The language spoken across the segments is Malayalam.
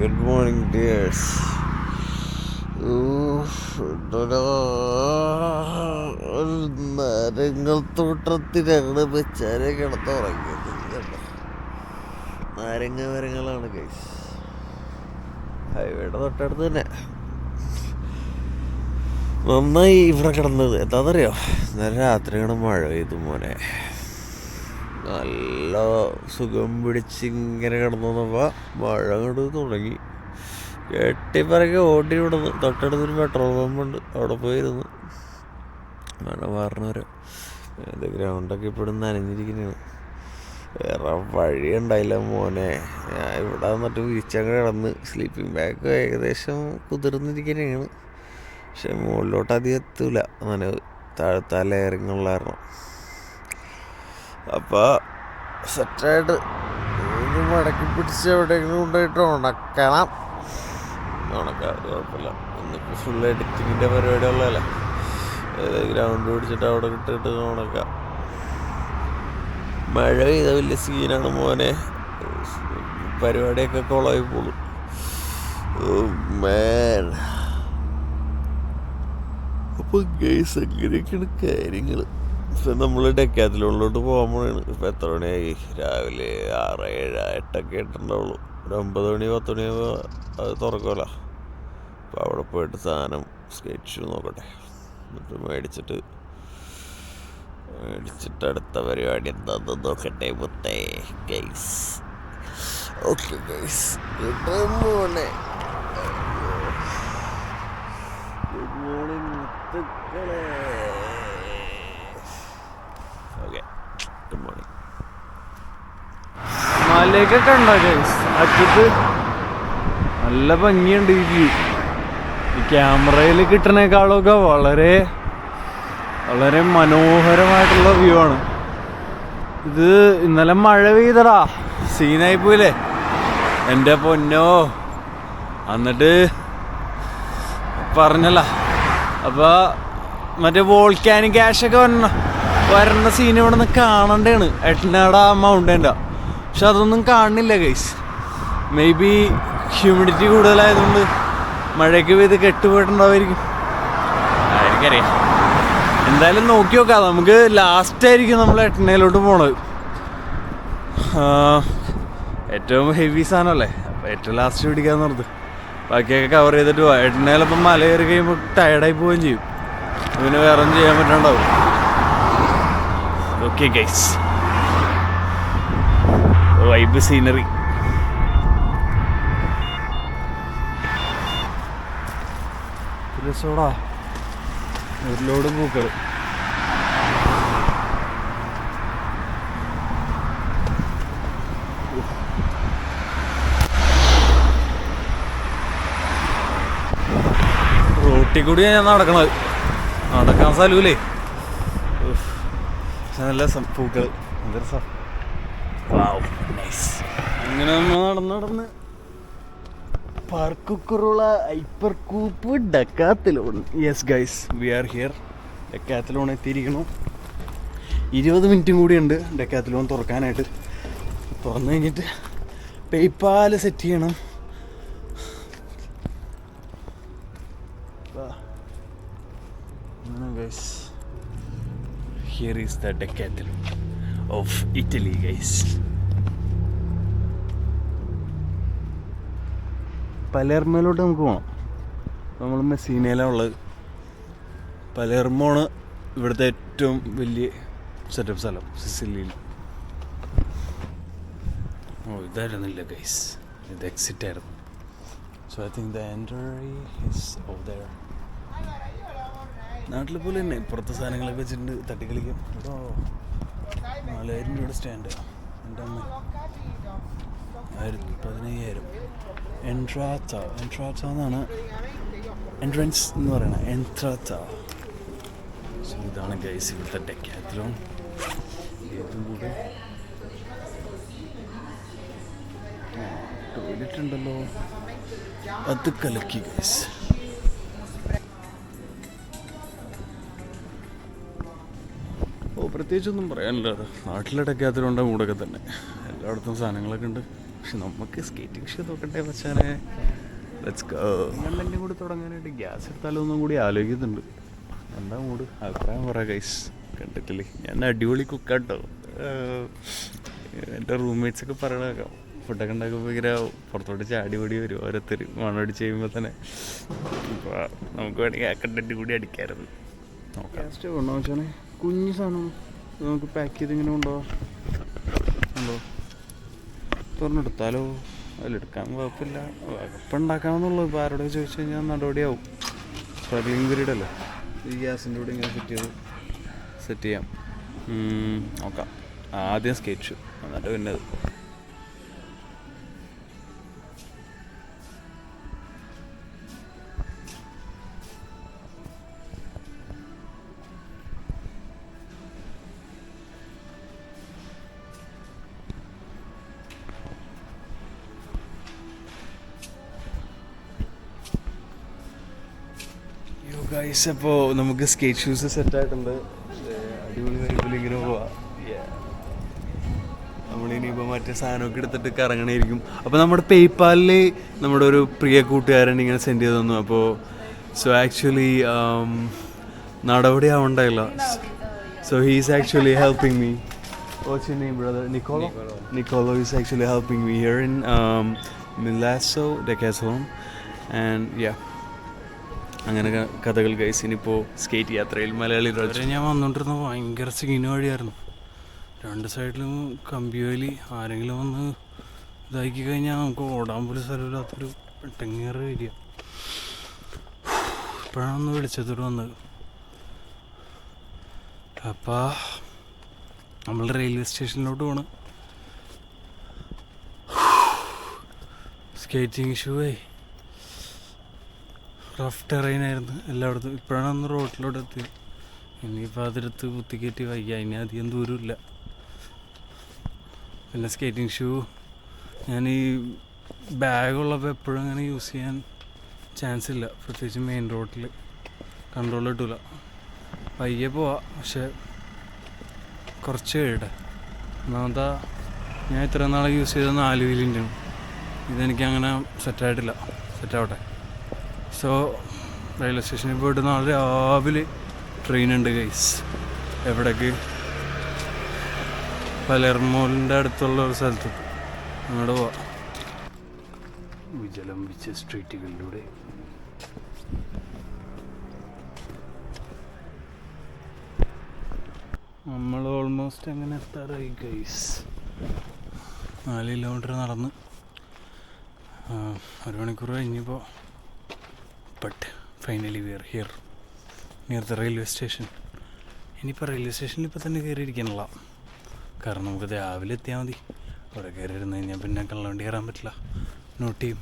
ഗുഡ് മോർണിംഗ് ഡിയേഴ്സ് ഒരു നാരങ്ങൾ തോട്ടത്തിലാണ് വെച്ചാരെ കിടത്തുറങ്ങിയത് നാരങ്ങ മരങ്ങളാണ് കൈസ് ഹൈവേയുടെ തൊട്ടടുത്ത് തന്നെ. നന്നായി ഇവിടെ കിടന്നത്. എന്താണെന്നറിയോ ഇന്നലെ രാത്രിയാണ് മഴ പെയ്തു മോനെ. നല്ല സുഖം പിടിച്ച് ഇങ്ങനെ കിടന്നു വന്നപ്പോൾ മഴ കൊണ്ട് തുടങ്ങി. കെട്ടിപ്പറകെ ഓടി വിടുന്നു തൊട്ടടുത്തൊരു പെട്രോൾ പമ്പുണ്ട്. അവിടെ പോയിരുന്നു. മഴ പറഞ്ഞവരോ ഇത് ഗ്രൗണ്ടൊക്കെ ഇപ്പോഴും നനഞ്ഞിരിക്കുന്നതാണ് വേറെ വഴിയുണ്ടായില്ല മോനെ. ഞാൻ ഇവിടെ വന്നിട്ട് വിരിച്ചങ്ങ് കിടന്ന്. സ്ലീപ്പിംഗ് ബാഗ് ഏകദേശം കുതിർന്നിരിക്കുന്നതാണ് പക്ഷെ മുകളിലോട്ട് അധികം എത്തൂല. നനവ്. താഴത്തെ ലെയറിങ്ങുള്ള കാരണം. അപ്പോൾ സെറ്റായിട്ട് ഇത് മടക്കി പിടിച്ച് എവിടെയെങ്കിലും കൊണ്ടുപോയിട്ട് ഉണക്കണം. ഉണക്കാതെ കുഴപ്പമില്ല. ഇന്നിപ്പോൾ ഫുൾ എഡിറ്റിങ്ങിന്റെ പരിപാടി ഉള്ളതല്ലേ? ഗ്രൗണ്ട് പിടിച്ചിട്ട് അവിടെ കിട്ടിയിട്ട് ഉണക്കാം. മഴ പെയ്ത വലിയ സീനാണ് മോനെ. പരിപാടിയൊക്കെ കുളമായി പോകും. മേൻ അപ്പോൾ ഗൈസ് അങ്ങനെയൊക്കെയാണ് കാര്യങ്ങൾ ഇപ്പം നമ്മൾ ഡെക്കാത്തിലോട്ട് പോകാൻ പോവാണ് ഇപ്പം എത്ര മണിയായി? രാവിലെ ആറ് ഏഴ് എട്ടൊക്കെ ഇട്ടുണ്ടാവുള്ളൂ ഒരു ഒമ്പത് മണി പത്ത് മണിയാകുമ്പോൾ അത് തുറക്കുമല്ല അപ്പോൾ അവിടെ പോയിട്ട് സാധനം സ്കെച്ച് നോക്കട്ടെ. എന്നിട്ട് മേടിച്ചിട്ട് മേടിച്ചിട്ട് അടുത്ത പരിപാടി എന്താണെന്ന് നോക്കട്ടെ മുത്തേ. ഗൈസ്. Okay guys. മോനെ ഗുഡ് മോർണിംഗ് മുത്തുക്കളെ ഓക്കെ ഗുഡ് മോർണിംഗ് മലയൊക്കെ ഉണ്ടോ ഗൈസ് അറ്റത്ത് നല്ല ഭംഗിയുണ്ട് ഈ വ്യൂ ഈ ക്യാമറയിൽ കിട്ടണേക്കാളൊക്കെ വളരെ വളരെ മനോഹരമായിട്ടുള്ള വ്യൂ ആണ്. ഇത് ഇന്നലെ മഴ പെയ്തടാ. സീനായി പോയില്ലേ? എന്റെ പൊന്നോ. എന്നിട്ട് പറഞ്ഞല്ല. അപ്പോൾ മറ്റേ വോൾക്കാനിക് ഒക്കെ വരണം വരുന്ന സീൻ ഇവിടെ നിന്ന് കാണണ്ടേണ്. എട്ടനാട മൗണ്ടന്റെ പക്ഷെ അതൊന്നും കാണുന്നില്ല ഗൈസ് മേ ബി ഹ്യൂമിഡിറ്റി കൂടുതലായതുകൊണ്ട് മഴയ്ക്ക് പെയ്ത് കെട്ടുപോയിട്ടുണ്ടാവുമായിരിക്കും. ആയിരിക്കറിയാം. എന്തായാലും നോക്കി നോക്കാം. നമുക്ക് ലാസ്റ്റ് ആയിരിക്കും നമ്മൾ എട്ടണയിലോട്ട് പോണത്. ഏറ്റവും ഹെവി സാധനമല്ലേ അപ്പോൾ ഏറ്റവും ലാസ്റ്റ് പിടിക്കാന്ന് ഓർത്ത്. ബാക്കിയൊക്കെ കവർ ചെയ്തിട്ട് പോവാം. എട്ടണയിലപ്പം മല കയറി കഴിയുമ്പോൾ ടയർഡായി പോവുകയും ചെയ്യും. പിന്നെ വേറെ ചെയ്യാൻ പറ്റാണ്ടാവും. ഓക്കെ ഗൈസ് വൈബ് സീനറി രസോടാ ഒരു ലോഡ് പൂക്കൾ റോട്ടിൽ കൂടിയാണ് ഞാൻ നടക്കണത്. നടക്കാൻ സാലൂലേ നല്ല പൂക്കൾ നല്ല രസം. അങ്ങനെ നടന്ന് നടന്ന് പാർക്കുക്കുറുള്ള hyper coop Decathlon yes guys we are here Decathlon എത്തിയിരിക്കുന്നു. ഇരുപത് മിനിറ്റും കൂടിയുണ്ട് ഡക്കാത്തിലോൺ തുറക്കാനായിട്ട്. തുറന്നു കഴിഞ്ഞിട്ട് പേയ്പാൽ സെറ്റ് ചെയ്യണം. Guys here is the Decathlon of Italy, guys. പലേർമയിലോട്ട് നമുക്ക് പോകണം നമ്മൾ മെസ്സീനയിലാണ് ഉള്ളത് പലേർമോണ് ഇവിടുത്തെ ഏറ്റവും വലിയ സെറ്റപ്പ് സ്ഥലം സിസിലിയിൽ. ഓ ഇതായിരുന്നില്ല ഗൈസ് ഇത് എക്സിറ്റ് ആയിരുന്നു. So I think the entry is of there നാട്ടിൽ പോലെ തന്നെ പുറത്തെ സാധനങ്ങളൊക്കെ വെച്ചിട്ടുണ്ട് തട്ടിക്കളിക്കും. കേട്ടോ നാലായിരം രൂപയുടെ സ്റ്റാൻഡ് എന്റെ അമ്മ. ആയിരത്തി പതിനയ്യായിരം. എൻട്രാത്ത എൻട്രാത്ത എന്നാണ് എൻട്രൻസ് എന്ന് പറയുന്നത്. എൻട്രാത്ത സോ ഇതാണ് ഗൈസ് ഇവിടുത്തെ ഡെക്കാത്രോൺ ഇതും കൂടെ ടോയ്ലറ്റ് ഉണ്ടല്ലോ. അത് കലക്കി ഗൈസ് പ്രത്യേകിച്ചൊന്നും പറയാനില്ല. അത് നാട്ടിലെ മൂടൊക്കെ കൂടൊക്കെ തന്നെ. എല്ലായിടത്തും സാധനങ്ങളൊക്കെ ഉണ്ട്. പക്ഷെ നമുക്ക് സ്കേറ്റിംഗ് ഷൂ നോക്കട്ടെ പക്ഷേ ലെറ്റ്സ് ഗോ രണ്ടെണ്ണം കൂടി തുടങ്ങാനായിട്ട് ഗ്യാസ് എടുത്താലോ ഒന്നും കൂടി ആലോചിക്കുന്നുണ്ട്. എന്താ മൂട് അഭിപ്രായം പറ ഗൈസ് കണ്ടിട്ടില്ലേ? ഞാൻ അടിപൊളി കുക്കാട്ടോ എന്റെ റൂംമേറ്റ്സ് ഒക്കെ പറയണേക്കാം ഫുഡൊക്കെ ഉണ്ടാക്കുമ്പോൾ ഇങ്ങനെ പുറത്തോട്ട് ചാടി ഓടി വരും ഓരോരുത്തർ മണമടിച്ച് ചെയ്യുമ്പോൾ തന്നെ. അപ്പോൾ നമുക്ക് വേണമെങ്കിൽ ആ കണ്ടന്റ് കൂടി അടിക്കാറുണ്ട് നോക്കാം. കുഞ്ഞു സാധനം. നമുക്ക് പാക്ക് ചെയ്ത് ഇങ്ങനെ കൊണ്ടുപോകാം ഉണ്ടോ? തുറന്നെടുത്താലോ? അതിലെടുക്കാൻ കുഴപ്പമില്ല. ഇപ്പം ഉണ്ടാക്കാമെന്നുള്ളൂ ഇപ്പോൾ ആരോട് ചോദിച്ചു കഴിഞ്ഞാൽ നടപടിയാവും. സ്ട്രഗ്ലിംഗ് പീരീഡ് അല്ലേ? ഈ ഗ്യാസിന്റെ കൂടെ ഇങ്ങനെ സെറ്റ് ചെയ്ത് സെറ്റ് ചെയ്യാം. നോക്കാം. ആദ്യം സ്കെച്ച് എന്നിട്ട് പിന്നെ ഗൈസ് അപ്പോൾ നമുക്ക് സ്കേറ്റ് ഷൂസ് സെറ്റ് ആയിട്ടുണ്ട് അടിപൊളി വരുമ്പോൾ ഇങ്ങനെ പോവാം നമ്മളിനിയിപ്പോൾ മറ്റേ സാധനമൊക്കെ എടുത്തിട്ട് കറങ്ങണേയിരിക്കും അപ്പോൾ നമ്മുടെ പേയ്പാലിൽ നമ്മുടെ ഒരു പ്രിയ കൂട്ടുകാരൻ ഇങ്ങനെ സെൻഡ് ചെയ്ത് തന്നു അപ്പോൾ സോ ആക്ച്വലി നടപടി ആവണ്ടായില്ല so he's actually helping me What's your name, brother? Nicolo? Nicolo. is actually helping me here in um, Decathlon. And yeah, അങ്ങനെ കഥകൾ ഗൈസ് ഇനിയിപ്പോൾ സ്കേറ്റ് യാത്രയിൽ മലയാളി ഞാൻ വന്നുകൊണ്ടിരുന്ന ഭയങ്കര സീന് വഴിയായിരുന്നു. രണ്ട് സൈഡിലും കമ്പിവേലി ആരെങ്കിലും വന്ന് ഇതാക്കി കഴിഞ്ഞാൽ നമുക്ക് ഓടാൻ പോലും സ്ഥലമില്ലാത്തൊരു പെട്ടങ്ങേറ് ഏരിയ ഇപ്പോഴാണ് ഒന്ന് വിളിച്ചതോട് വന്നത്. അപ്പോൾ നമ്മൾ റെയിൽവേ സ്റ്റേഷനിലോട്ട് പോകണം സ്കേറ്റിംഗ് ഷൂവേ റഫ് ടെറൈൻ ആയിരുന്നു എല്ലായിടത്തും. ഇപ്പോഴാണ് ഒന്ന് റോട്ടിലൂടെ എത്തിയത്. ഇനിയിപ്പോൾ അതിരത്ത് കുത്തിക്കയറ്റി വയ്യ. ഇനി അധികം ദൂരമില്ല. പിന്നെ സ്കേറ്റിംഗ് ഷൂ ഞാൻ ഈ ബാഗുള്ളപ്പോൾ എപ്പോഴും അങ്ങനെ യൂസ് ചെയ്യാൻ ചാൻസ് ഇല്ല. പ്രത്യേകിച്ച് മെയിൻ റോഡിൽ കൺട്രോൾ കിട്ടില്ല പയ്യെ പോവാം. പക്ഷെ കുറച്ച് കഴിയട്ടെ ഒന്നാമതാ ഞാൻ ഇത്ര നാളെ യൂസ് ചെയ്ത നാല് വീലിന്റെ ഇതെനിക്ക് അങ്ങനെ സെറ്റായിട്ടില്ല സെറ്റാവട്ടെ സോ റെയിൽവേ സ്റ്റേഷനിൽ പോയിട്ട് നാളെ രാവിലെ ട്രെയിൻ ഉണ്ട് ഗൈസ് എവിടേക്ക്? പലർമോളിന്റെ അടുത്തുള്ള ഒരു സ്ഥലത്ത് അങ്ങോട്ട് പോവാം. വിജലംബിച്ച സ്ട്രീറ്റുകളിലൂടെ നമ്മൾ ഓൾമോസ്റ്റ് അങ്ങനെ എത്താറായി ഗൈസ് നാല് കിലോമീറ്റർ നടന്ന്. ഒരു മണിക്കൂർ കഴിഞ്ഞപ്പോൾ but finally we are here near the railway station ഇനിയിപ്പോൾ റെയിൽവേ സ്റ്റേഷനിൽ ഇപ്പോൾ തന്നെ കയറിയിരിക്കാനുള്ള കാരണം നമുക്ക് രാവിലെ എത്തിയാൽ മതി. അവിടെ കയറി ഇരുന്ന് കഴിഞ്ഞാൽ പിന്നെ കള്ളവണ്ടി കയറാൻ പറ്റില്ല. നോട്ട് ചെയ്യും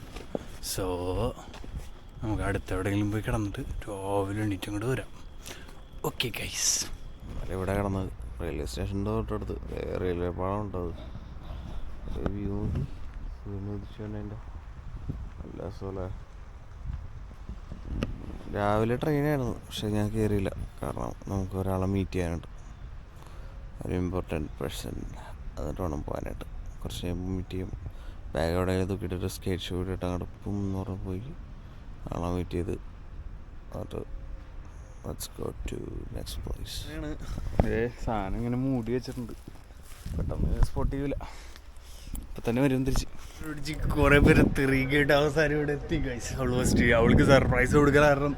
സോ നമുക്ക് അടുത്ത് എവിടെയെങ്കിലും പോയി കിടന്നിട്ട് രാവിലെ എണീറ്റ് അങ്ങോട്ട് വരാം. ഓക്കെ ഗൈസ് ഇവിടെ കിടന്നത് റെയിൽവേ സ്റ്റേഷന്റെ തൊട്ടടുത്ത് റെയിൽവേ പാളം ഉണ്ടത് വ്യൂ അതിന്റെ നല്ല രസമല്ലേ? രാവിലെ ട്രെയിനായിരുന്നു പക്ഷെ ഞാൻ കയറിയില്ല കാരണം നമുക്ക് ഒരാളെ മീറ്റ് ചെയ്യാനുണ്ട്. ഒരു ഇമ്പോർട്ടന്റ് പേഴ്സൺ എന്നിട്ട് വേണം പോകാനായിട്ട്. കുറച്ച് കഴിയുമ്പോൾ മീറ്റ് ചെയ്യും. ബാഗ് അവിടെ തൂക്കിയിട്ടിട്ട് സ്കേറ്റ് ഷൂ ഇട്ടിട്ട് അങ്ങോട്ട് പും എന്ന് പറഞ്ഞ് പോയി. ആളെ മീറ്റ് ചെയ്ത് എന്നിട്ട് ഗോ ടു നെക്സ്റ്റ് പ്ലേസ് സാധനം ഇങ്ങനെ മൂടി വെച്ചിട്ടുണ്ട്. പെട്ടെന്ന് സ്പോട്ട് ചെയ്യൂല. ഇപ്പം തന്നെ വരും തിരിച്ച്. കുറെ പേര് തെറിയിട്ട് അവസാനം ഇവിടെ എത്തി ഗൈസ് ഓൾമോസ്റ്റ് അവൾക്ക് സർപ്രൈസ് കൊടുക്കാൻ കാരണം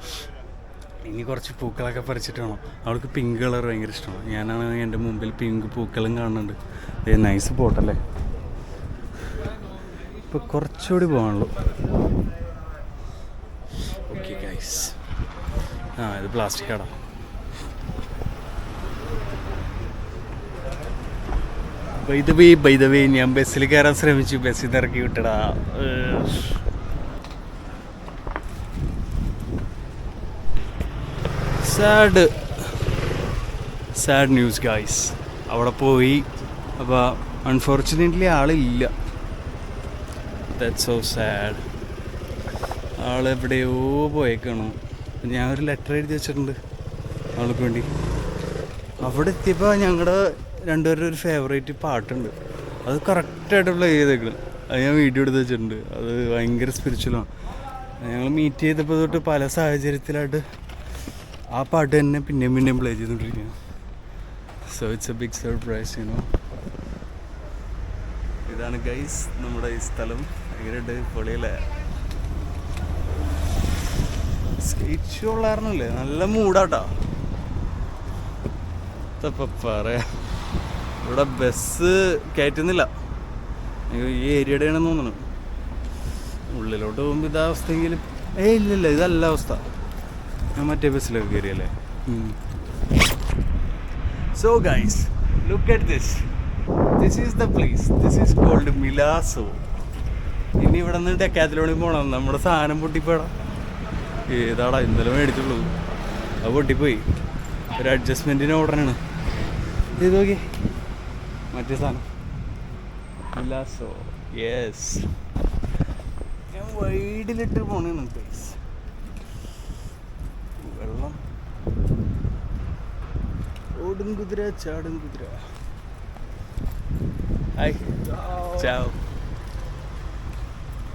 ഇനി കുറച്ച് പൂക്കളൊക്കെ പറിച്ചിട്ട് വേണം. അവൾക്ക് പിങ്ക് കളർ ഭയങ്കര ഇഷ്ടമാണ്. ഞാനാണ് എന്റെ മുമ്പിൽ പിങ്ക് പൂക്കളും കാണുന്നുണ്ട് നൈസ് പോട്ടല്ലേ ഇപ്പൊ കുറച്ചുകൂടി പോകാനുള്ളൂ. ഓക്കെ ഗൈസ് ആ ഇത് പ്ലാസ്റ്റിക് ആടാ. ബൈദവേ ബൈദവേ ഞാൻ ബസ്സിൽ കയറാൻ ശ്രമിച്ചു. ബസ്സിൽ നിന്ന് ഇറക്കി വിട്ടടാ സാഡ് സാഡ് ന്യൂസ് ഗായ്സ് അവിടെ പോയി. അപ്പോൾ അൺഫോർച്ചുനേറ്റ്ലി ആളില്ല. ദാറ്റ്സ് സോ സാഡ് ആളെവിടെയോ പോയേക്കാണ്. ഞാൻ ഒരു ലെറ്റർ എഴുതി വെച്ചിട്ടുണ്ട്. ആൾക്ക് വേണ്ടി. അവിടെ എത്തിയപ്പോൾ ഞങ്ങളുടെ രണ്ടുപേരുടെ ഒരു ഫേവറേറ്റ് പാട്ടുണ്ട്. അത് കറക്റ്റായിട്ട് പ്ലേ ചെയ്തേക്കണം. അത് ഞാൻ വീഡിയോ എടുത്ത് വെച്ചിട്ടുണ്ട്. അത് ഭയങ്കര സ്പിരിച്വലാണ് ഞങ്ങൾ മീറ്റ് ചെയ്തപ്പോൾ തൊട്ട് പല സാഹചര്യത്തിലായിട്ട് ആ പാട്ട് തന്നെ പിന്നെയും പിന്നെയും പ്ലേ ചെയ്തുകൊണ്ടിരിക്കുകയാണ് so it's a big surprise you know ഇതാണ് ഗൈസ് നമ്മുടെ ഈ സ്ഥലം. ഭയങ്കരമായിട്ട് പൊളിയല്ലേ? സ്കേറ്റ് ഷോ ഉള്ളായിരുന്നല്ലേ? നല്ല മൂടാട്ടാ പറയാ. ഇവിടെ ബസ് കയറ്റുന്നില്ല. ഈ ഏരിയയുടെ ആണെന്ന് തോന്നുന്നു. ഉള്ളിലോട്ട് പോകുമ്പോൾ ഇതാ അവസ്ഥയെങ്കിൽ ഏയ് ഇല്ലില്ല ഇതല്ല അവസ്ഥ. ഞാൻ മറ്റേ ബസ്സിലൊക്കെ കയറിയല്ലേ? So guys look at this this is the place this is called Milazzo ഇനി ഇവിടെ നിന്ന് ഡെക്കാത്തിലോണി പോകണം നമ്മുടെ സാധനം പൊട്ടിപ്പോടാ ഏതാടാ ഇന്നലെ മേടിച്ചുള്ളൂ. അത് പൊട്ടിപ്പോയി. ഒരു അഡ്ജസ്റ്റ്മെന്റിന് ഓർഡറാണ് ഇത് നോക്കി. മറ്റേ സാധനം. മിലാസോ യെസ് ഞാൻ വൈഡിലിട്ട് പോണേണ് പ്ലേസ് വെള്ളം. ഓടും കുതിര ചാടും കുതിര. ഹായ് ചാവ്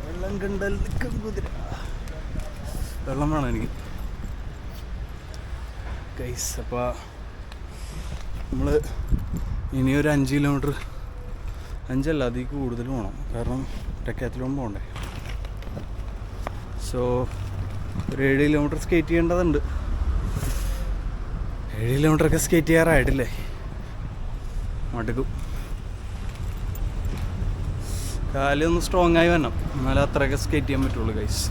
വെള്ളം കണ്ടാൽ നിൽക്കും കുതിര. വെള്ളം വേണം എനിക്ക്. ഗൈസ് അപ്പോൾ നമ്മൾ ഇനി ഒരു അഞ്ച് കിലോമീറ്റർ അഞ്ചല്ല അതിൽ കൂടുതൽ പോകണം കാരണം ഡെക്കാത്തിലോൺ പോകണ്ടേ സോ ഒരു ഏഴ് കിലോമീറ്റർ സ്കേറ്റ് ചെയ്യേണ്ടതുണ്ട്. ഏഴ് കിലോമീറ്ററൊക്കെ സ്കേറ്റ് ചെയ്യാറായിട്ടില്ലേ? മടുക്കും. കാലൊന്ന് സ്ട്രോങ് ആയി വരണം. എന്നാലേ അത്രയൊക്കെ സ്കേറ്റ് ചെയ്യാൻ പറ്റുള്ളൂ ഗൈസ്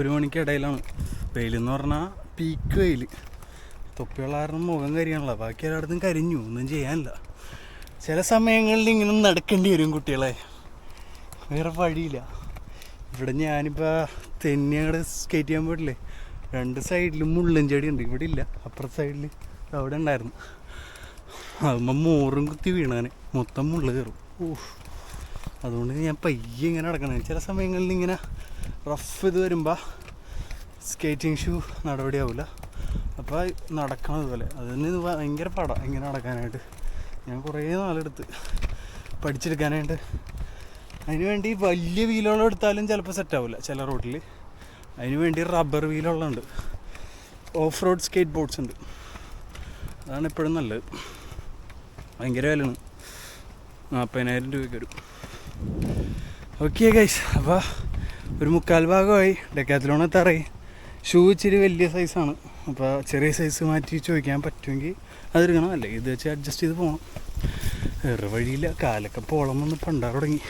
ഒരു മണിക്ക് ഇടയിലാണ്. വെയിലെന്ന് പറഞ്ഞാൽ പീക്ക് വെയിൽ തൊപ്പിയുള്ള കാരണം മുഖം കരിയാണല്ലോ ബാക്കി എല്ലായിടത്തും കരിഞ്ഞു. ഒന്നും ചെയ്യാനില്ല. ചില സമയങ്ങളിൽ ഇങ്ങനെ നടക്കേണ്ടി വരും കുട്ടികളെ. വേറെ വഴിയില്ല. ഇവിടെ ഞാനിപ്പോൾ തെന്നി അങ്ങോട്ട് സ്കേറ്റ് ചെയ്യാൻ പോയിട്ടില്ലേ? രണ്ട് സൈഡിലും മുള്ളൻ ചെടി ഉണ്ട്. ഇവിടെ ഇല്ല. അപ്പുറ സൈഡിൽ അവിടെ ഉണ്ടായിരുന്നു. അതുമ്പോൾ മോറും കുത്തി വീണാന്. മൊത്തം മുള്ള കയറും. ഊഹ് അതുകൊണ്ട് ഞാൻ പയ്യെ ഇങ്ങനെ നടക്കണം. ചില സമയങ്ങളിൽ ഇങ്ങനെ റഫ് ഇത് വരുമ്പോൾ സ്കേറ്റിംഗ് ഷൂ നടപടിയാവില്ല അപ്പോൾ നടക്കണത് പോലെ. അതിന് ഭയങ്കര പാടാണ് ഇങ്ങനെ നടക്കാനായിട്ട്. ഞാൻ കുറേ നാളെടുത്ത് പഠിച്ചെടുക്കാനായിട്ട്. അതിന് വേണ്ടി വലിയ വീലുകൾ എടുത്താലും ചിലപ്പോൾ സെറ്റാവില്ല ചില റോട്ടിൽ അതിന് വേണ്ടി റബ്ബർ വീലുകളുണ്ട് ഓഫ് റോഡ് സ്കേറ്റ് ബോർഡ്സ് ഉണ്ട്. അതാണ് എപ്പോഴും നല്ലത്. ഭയങ്കര വിലയാണ്. നാൽപ്പതിനായിരം രൂപയ്ക്ക് വരും. ഓക്കെ ഗൈസ് അപ്പോൾ ഒരു മുക്കാൽ ഭാഗമായി. ഡെക്കാത്തിലോൺ എത്താറായി. ഷൂ ഇച്ചിരി വലിയ സൈസാണ് അപ്പോൾ ചെറിയ സൈസ് മാറ്റി ചോദിക്കാൻ പറ്റുമെങ്കിൽ അതെടുക്കണം അല്ലേ? ഇത് വെച്ച് അഡ്ജസ്റ്റ് ചെയ്ത് പോകണം വേറെ വഴിയില്ല. കാലൊക്കെ പോളം വന്ന് പണ്ടാറ് തുടങ്ങി.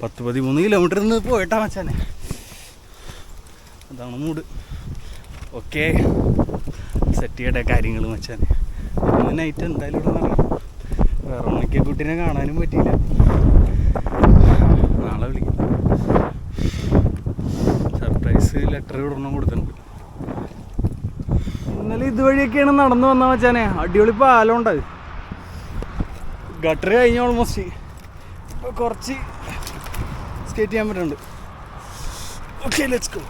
പത്ത് പതിമൂന്ന് കിലോമീറ്റർ നിന്ന് പോയിട്ടാ മച്ചാനെ. അതാണ് മൂഡ് ഓക്കെ സെറ്റ് ചെയ്യട്ടെ കാര്യങ്ങൾ മച്ചാനെ. ഇന്ന് നൈറ്റ് എന്തായാലും ഇവിടെ നടക്കും വേറെ ഉണക്കിയ കുട്ടീനെ കാണാനും പറ്റിയില്ല. നാളെ വിളിക്കാം. സർപ്രൈസ് ലെറ്റർ വിടണം കൊടുത്തിട്ടുണ്ട്. ഇന്നലെ ഇതുവഴിയൊക്കെയാണ് നടന്നു വന്ന വെച്ചാനെ അടിപൊളി പാലമുണ്ട് ഗട്ടർ കഴിഞ്ഞ ഓൾമോസ്റ്റ് ഇപ്പോൾ കുറച്ച് സ്കേറ്റ് ചെയ്യാൻ പറ്റുന്നുണ്ട്. ഓക്കെ ലെറ്റ്സ് ഗോ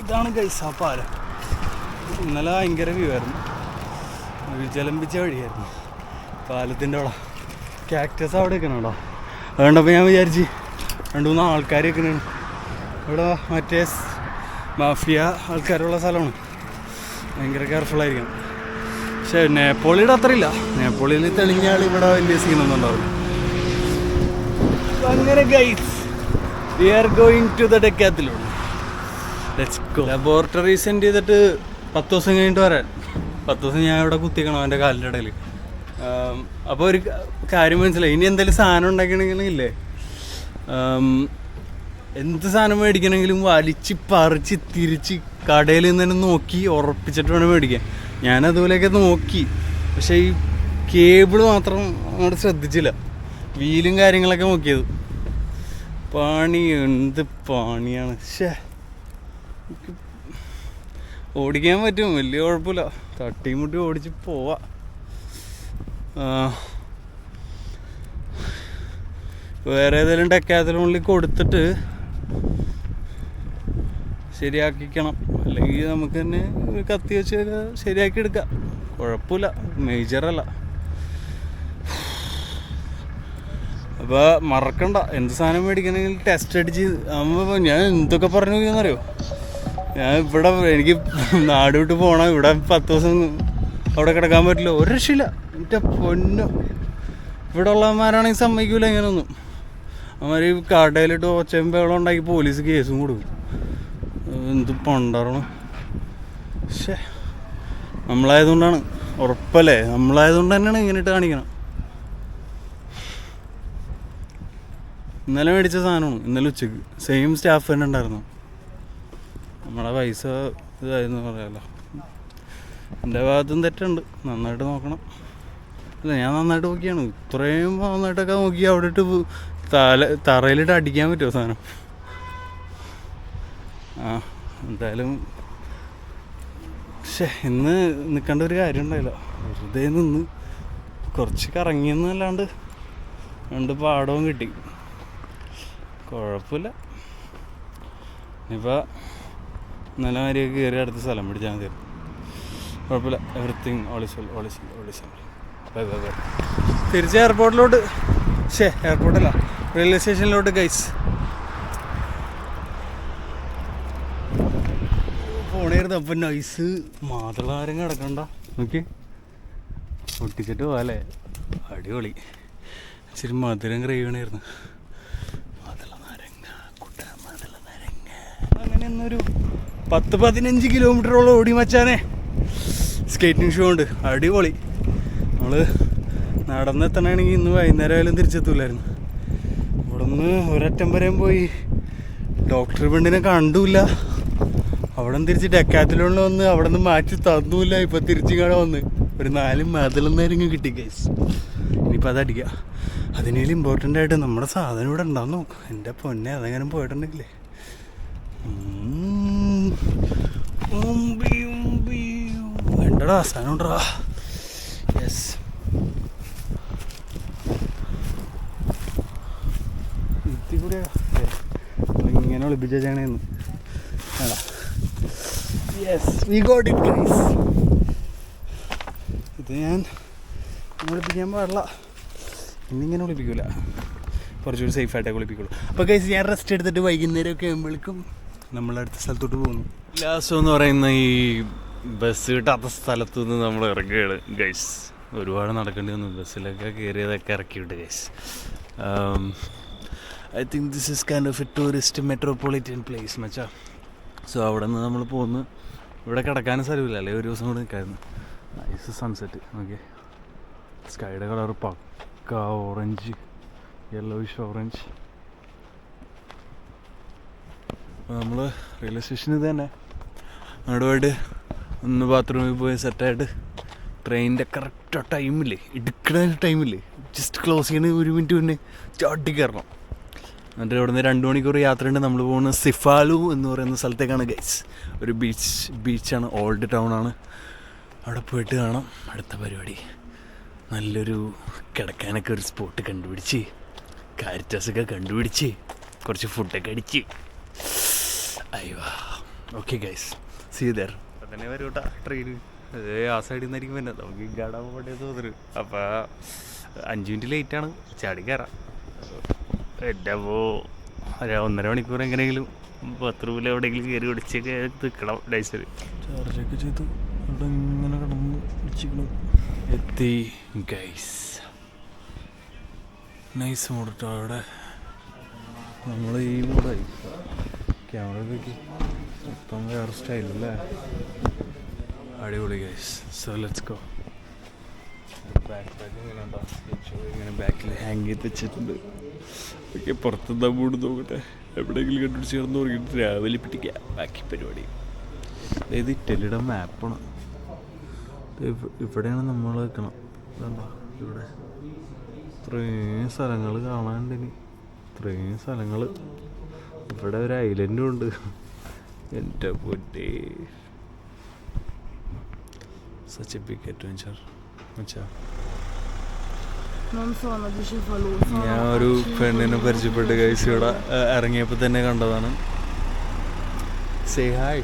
ഇതാണ് ഗൈസ് ആ പാലം. ഇന്നലെ ഭയങ്കര വ്യൂ ആയിരുന്നു. വിജലംബിച്ച വഴിയായിരുന്നു. പാലത്തിന്റെ അവിടെ. കാക്ടസ് അവിടെ നിൽക്കണം അതുകൊണ്ടപ്പോൾ ഞാൻ വിചാരിച്ച് രണ്ട് മൂന്ന് ആൾക്കാർ നിൽക്കണേ ഇവിടെ മറ്റേ മാഫിയ ആൾക്കാരുള്ള സ്ഥലമാണ്. ഭയങ്കര കെയർഫുള്ളായിരിക്കണം പക്ഷേ നേപ്പോളിയുടെ ഇല്ല. നേപ്പോളിയിൽ തെളിഞ്ഞ ആൾ ഇവിടെ വലിയ സീനൊന്നും ഉണ്ടാവില്ല. അങ്ങനെ guys we are going to the laboratory send ചെയ്തിട്ട് പത്ത് ദിവസം കഴിഞ്ഞിട്ട് വരാൻ. പത്ത് ദിവസം ഞാൻ ഇവിടെ കുത്തിക്കണം അവന്റെ കാലിന്റെ ഇടയിൽ. അപ്പോൾ ഒരു കാര്യം മനസ്സിലായി. ഇനി എന്തെങ്കിലും സാധനം ഉണ്ടാക്കണമെങ്കിലേ എന്ത് സാധനം മേടിക്കണമെങ്കിലും വലിച്ച് പറിച്ച് തിരിച്ച് കടയിൽ നിന്ന് തന്നെ നോക്കി ഉറപ്പിച്ചിട്ട് വേണം മേടിക്കാൻ. ഞാൻ അതുപോലെയൊക്കെ നോക്കി. പക്ഷേ ഈ കേബിൾ മാത്രം അങ്ങോട്ട് ശ്രദ്ധിച്ചില്ല. വീലും കാര്യങ്ങളൊക്കെ നോക്കിയത്. പണി എന്ത് പണിയാണ്? ശേ ഓടിക്കാൻ പറ്റും. വലിയ കുഴപ്പമില്ല. തട്ടിയും മുട്ടി ഓടിച്ച് പോവാ. വേറെ ഏതെങ്കിലും ഡെക്കാത്തിനുള്ളിൽ കൊടുത്തിട്ട് ശരിയാക്കിക്കണം. അല്ലെങ്കിൽ നമുക്ക് തന്നെ കത്തി വെച്ച് ശരിയാക്കി എടുക്കാം. കുഴപ്പമില്ല. മേജറല്ല അപ്പോൾ മറക്കണ്ട. എന്ത് സാധനം മേടിക്കണമെങ്കിൽ ടെസ്റ്റ് അടിച്ച് ആകുമ്പോൾ ഞാൻ എന്തൊക്കെ പറഞ്ഞു എന്നറിയോ? ഞാൻ ഇവിടെ എനിക്ക് നാട് വിട്ട് പോകണം ഇവിടെ പത്ത് ദിവസം അവിടെ കിടക്കാൻ പറ്റില്ല. ഒരു രക്ഷയില്ല. എന്റെ പൊന്നും. ഇവിടെ ഉള്ളവന്മാരാണെങ്കിൽ സമ്മതിക്കൂല ഇങ്ങനൊന്നും. അവന്മാർ കടയിലിട്ട് ഒച്ചയും ബഹളം ഉണ്ടാക്കി പോലീസ് കേസും കൊടുക്കും. എന്ത് പണ്ടാറണം. പക്ഷേ നമ്മളായതുകൊണ്ടാണ്. ഉറപ്പല്ലേ? നമ്മളായതുകൊണ്ട് തന്നെയാണ് ഇങ്ങനെ ഇട്ട് കാണിക്കണം ഇന്നലെ മേടിച്ച സാധനമാണ്. ഇന്നലെ ഉച്ചയ്ക്ക്. സെയിം സ്റ്റാഫ് തന്നെ ഉണ്ടായിരുന്നു. നമ്മളെ പൈസ ഇതായിരുന്നു പറയാമല്ലോ എന്റെ ഭാഗത്തും തെറ്റുണ്ട്. നന്നായിട്ട് നോക്കണം. അല്ല ഞാൻ നന്നായിട്ട് നോക്കിയാണ്. ഇത്രയും നന്നായിട്ടൊക്കെ നോക്കി അവിടെ ഇട്ട് തല തറയിലിട്ട് അടിക്കാൻ പറ്റുമോ സാധനം? ആ എന്തായാലും പക്ഷേ ഇന്ന് നിൽക്കേണ്ട ഒരു കാര്യം ഉണ്ടായില്ല. വെറുതെ നിന്ന് കുറച്ച് കറങ്ങിയെന്നല്ലാണ്ട് രണ്ട് പാടവും കിട്ടി. കുഴപ്പമില്ല. ഇനിയിപ്പോൾ നല്ല മാരിയൊക്കെ കയറി അടുത്ത സ്ഥലം പിടിച്ചാൽ മതി. കുഴപ്പമില്ല. എവറിത്തിങ് ഓളിസോൾ ഓളിസോൾ ഓളിസോൾ ബൈ ബൈ തിരിച്ച് എയർപോർട്ടിലോട്ട് ഷേ എയർപോർട്ടല്ല റെയിൽവേ സ്റ്റേഷനിലോട്ട് ഗൈസ് പോണേരുന്നു അപ്പം നൈസ് മാതളാരം കിടക്കണ്ട നോക്കി ഒട്ടിച്ചിട്ട് പോകാല്ലേ അടിപൊളി. ഇച്ചിരി മധുരം ക്രൈവണായിരുന്നു ഒരു കുട്ട അങ്ങനെ പത്ത് പതിനഞ്ച് കിലോമീറ്ററോളം ഓടി മച്ചാനെ. സ്കേറ്റിംഗ് ഷോ ഉണ്ട്. അടിപൊളി. നമ്മൾ നടന്നെത്തണമെങ്കിൽ ഇന്ന് വൈകുന്നേരം ആയാലും തിരിച്ചെത്തൂലായിരുന്നു. ഇവിടെ നിന്ന് ഒരറ്റം വരെയും പോയി. ഡോക്ടർ പെണ്ണിനെ കണ്ടുമില്ല അവിടെ നിന്ന് തിരിച്ച് ഡെക്കാത്തിലോണ്ട് വന്ന് അവിടെ നിന്ന് മാറ്റി തന്നുമില്ല ഇപ്പം കാണാൻ വന്ന്. ഒരു നാല് മതിലെന്നായിരുന്നു കിട്ടി ഗൈസ് ഇനിയിപ്പോൾ അതടിക്കുക അതിനേലും ഇമ്പോർട്ടന്റ് ആയിട്ട് നമ്മുടെ സാധനം ഇവിടെ ഉണ്ടാവും നോക്കും എന്റെ പൊന്നെ അതെങ്ങനെ പോയിട്ടുണ്ടെങ്കിലേ. വേണ്ടടാ സാധനം ഉണ്ടടാ. ഇങ്ങനെ ഒളിപ്പിച്ചേച്ചാണേന്ന് വേണ്ട yes we got it guys ഇത് ഞാൻ ഒളിപ്പിക്കാൻ പാടില്ല. ഇന്നിങ്ങനെ ഒളിപ്പിക്കൂല കുറച്ചുകൂടി സേഫായിട്ടേ ഒളിപ്പിക്കുള്ളൂ അപ്പോൾ ഗൈസ് ഞാൻ റെസ്റ്റ് എടുത്തിട്ട് വൈകുന്നേരമൊക്കെ ആകുമ്പോഴേക്കും നമ്മളടുത്ത സ്ഥലത്തോട്ട് പോകുന്നു. ലാസ്റ്റ് എന്ന് പറയുന്ന ഈ ബസ് കിട്ടാത്ത സ്ഥലത്തു നിന്ന് നമ്മൾ ഇറങ്ങുകയാണ് ഗൈസ് ഒരുപാട് നടക്കേണ്ടി വന്നു. ബസ്സിലൊക്കെ കയറിയതൊക്കെ ഇറക്കിയിട്ട് guys I think this is kind of a tourist metropolitan place മച്ചാ സോ അവിടെ നിന്ന് നമ്മൾ പോന്ന്. ഇവിടെ കിടക്കാനും സ്ഥലമില്ല അല്ലേ? ഒരു ദിവസം കൂടെ നിൽക്കായിരുന്നു നൈസ് സൺസെറ്റ് ഓക്കെ സ്കൈയുടെ കളർ പക്ക ഓറഞ്ച് യെല്ലോയിഷ് ഓറഞ്ച് നമ്മൾ റെയിൽവേ സ്റ്റേഷനിൽ തന്നെ. അവിടെ പോയിട്ട് ഒന്ന് ബാത്റൂമിൽ പോയി സെറ്റായിട്ട് ട്രെയിനിന്റെ കറക്റ്റ് ടൈമില്ലേ എടുക്കണ ടൈമില്ലേ ജസ്റ്റ് ക്ലോസ് ചെയ്യണ ഒരു മിനിറ്റ് മുന്നേ ചാട്ടി കയറണം. എന്നിട്ട് ഇവിടെ നിന്ന് രണ്ട് മണിക്കൂർ യാത്രയുണ്ട്. നമ്മൾ പോകുന്നത് സിഫാലു എന്ന് പറയുന്ന സ്ഥലത്തേക്കാണ് ഗൈസ് ഒരു ബീച്ച് ബീച്ചാണ് ഓൾഡ് ടൗൺ ആണ്. അവിടെ പോയിട്ട് കാണാം. അടുത്ത പരിപാടി. നല്ലൊരു കിടക്കാനൊക്കെ ഒരു സ്പോട്ട് കണ്ടുപിടിച്ച് കാരിറ്റാസൊക്കെ കണ്ടുപിടിച്ച് കുറച്ച് ഫുഡൊക്കെ അടിച്ച്. അയ്യോ. ഓക്കെ ഗൈസ് സീ ദർ അപ്പം തന്നെ വരും ട്രെയിൻ ആ സൈഡിൽ നിന്നായിരിക്കും വരുന്നത്. നമുക്ക് ഗാഡാൻ പോകേണ്ടത് തോന്നുന്നു അപ്പോൾ അഞ്ച് മിനിറ്റ് ലേറ്റാണ് ചാടി കയറാം അപ്പോൾ ഒരു ഒന്നര മണിക്കൂർ എങ്ങനെയെങ്കിലും പത്ത് രൂപ എവിടെയെങ്കിലും കയറി ഒടിച്ചൊക്കെ നിൽക്കണം ഡൈസിൽ ചാർജൊക്കെ ചെയ്തു ഇവിടെ ഇങ്ങനെ കിടന്ന് വിളിച്ചിരിക്കണം എത്തി ഗൈസ് നൈസ് മോഡട്ടോ അവിടെ. നമ്മൾ ഈ മൂടായി ക്യാമറ നോക്കി മൊത്തം വേറെ സ്റ്റൈലല്ലേ അടിപൊളി guys so let's go back pack ഇങ്ങനെ ഇങ്ങനെ ബാക്കിൽ ഹാങ് ചെയ്ത് വെച്ചിട്ടുണ്ട്. ഓക്കെ പുറത്തുനിന്നാ മൂട് നോക്കട്ടെ. എവിടെയെങ്കിലും കണ്ടുപിടിച്ച് കിടന്ന് നോക്കിയിട്ട് രാവിലെ പിടിക്കുക. ബാക്കി പരിപാടി. അതായത് ഇറ്റലിയുടെ മാപ്പാണ്. ഇവിടെയാണ് നമ്മൾ നിൽക്കണം ഇതുണ്ടോ? ഇവിടെ. ഇത്രയും സ്ഥലങ്ങൾ കാണാനുണ്ട് ഇനി. ഇത്രയും സ്ഥലങ്ങൾ ഇവിടെ ഒരു ഐലൻഡും ഉണ്ട്. എന്റെ പൊന്നേ. സച്ച് എ ബിഗ് അഡ്വഞ്ചർ വെച്ചാ ഞാൻ ഒരു പെണ്ണിനെ പരിചയപ്പെട്ട് കഴിച്ച് ഇവിടെ ഇറങ്ങിയപ്പോൾ തന്നെ കണ്ടതാണ്. Hi.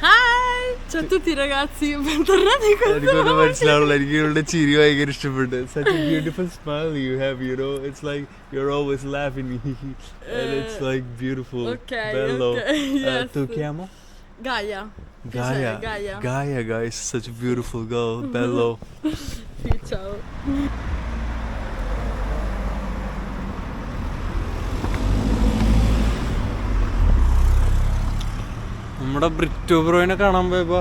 Hi! Ciao a tutti ragazzi, bentornati in questo എനിക്കൊന്നും മനസ്സിലാവില്ല എനിക്ക് ഇവളുടെ ചിരി ഭയങ്കര ഇഷ്ടപ്പെട്ടു. A beautiful smile you have you know it's like you are always laughing and it's like beautiful. Okay, bello. okay, Uh, tu chiamo Gaia. Gaia. Gaia. Gaia guys. Such a beautiful girl. Bello. Ciao. നമ്മുടെ ബ്രിറ്റോ ബ്രോയിനെ കാണാൻ പോയപ്പോ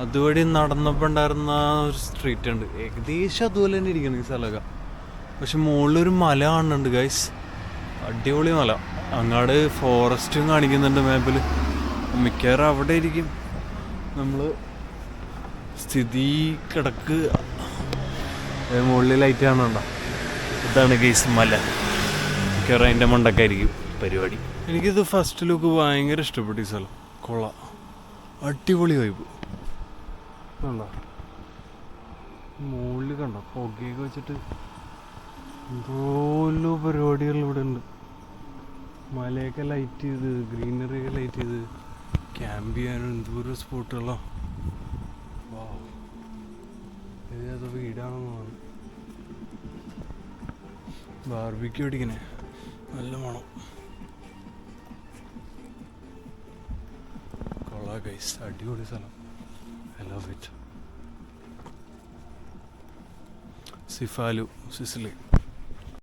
അതുവഴി നടന്നപ്പോ ഉണ്ടായിരുന്ന ഒരു സ്ട്രീറ്റ് ഉണ്ട്. ഏകദേശം അതുപോലെ തന്നെ ഇരിക്കുന്നു ഈ സ്ഥലമൊക്കെ. പക്ഷെ മുകളിലൊരു മല കാണുന്നുണ്ട് ഗൈസ് അടിപൊളി മല. അങ്ങാട് ഫോറസ്റ്റും കാണിക്കുന്നുണ്ട് മാപ്പിൽ മിക്കവാറും അവിടെ ഇരിക്കും. നമ്മൾ സ്ഥിതി കിടക്ക്. മുകളിൽ ലൈറ്റ് കാണുന്നുണ്ടോ ഇതാണ് ഗെയ്സ് മല. മിക്കവാറും അതിന്റെ മണ്ടക്കായിരിക്കും പരിപാടി. എനിക്കിത് ഫസ്റ്റ് ലുക്ക് ഭയങ്കര ഇഷ്ടപ്പെട്ടു സ്ഥലം. കൊള്ളാം. അടിപൊളി വൈബ് കണ്ടോ? മുകളിൽ കണ്ടോ? പുകയൊക്കെ വെച്ചിട്ട് എന്തോലോ പരിപാടികൾ ഇവിടെ ഉണ്ട്. മലയൊക്കെ ലൈറ്റ് ചെയ്ത് ഗ്രീനറിയൊക്കെ ലൈറ്റ് ചെയ്ത്. ക്യാമ്പ് ചെയ്യാനും എന്തോരം സ്പോട്ടുകളോ ഏതോ വീടാണെന്ന് തോന്നുന്നു. ബാർബിക്ക് അടിക്കണേ. നല്ല മണം. കൊള്ളാ ഗൈസ് അടിപൊളി സ്ഥലം. I Cefalu Sicily.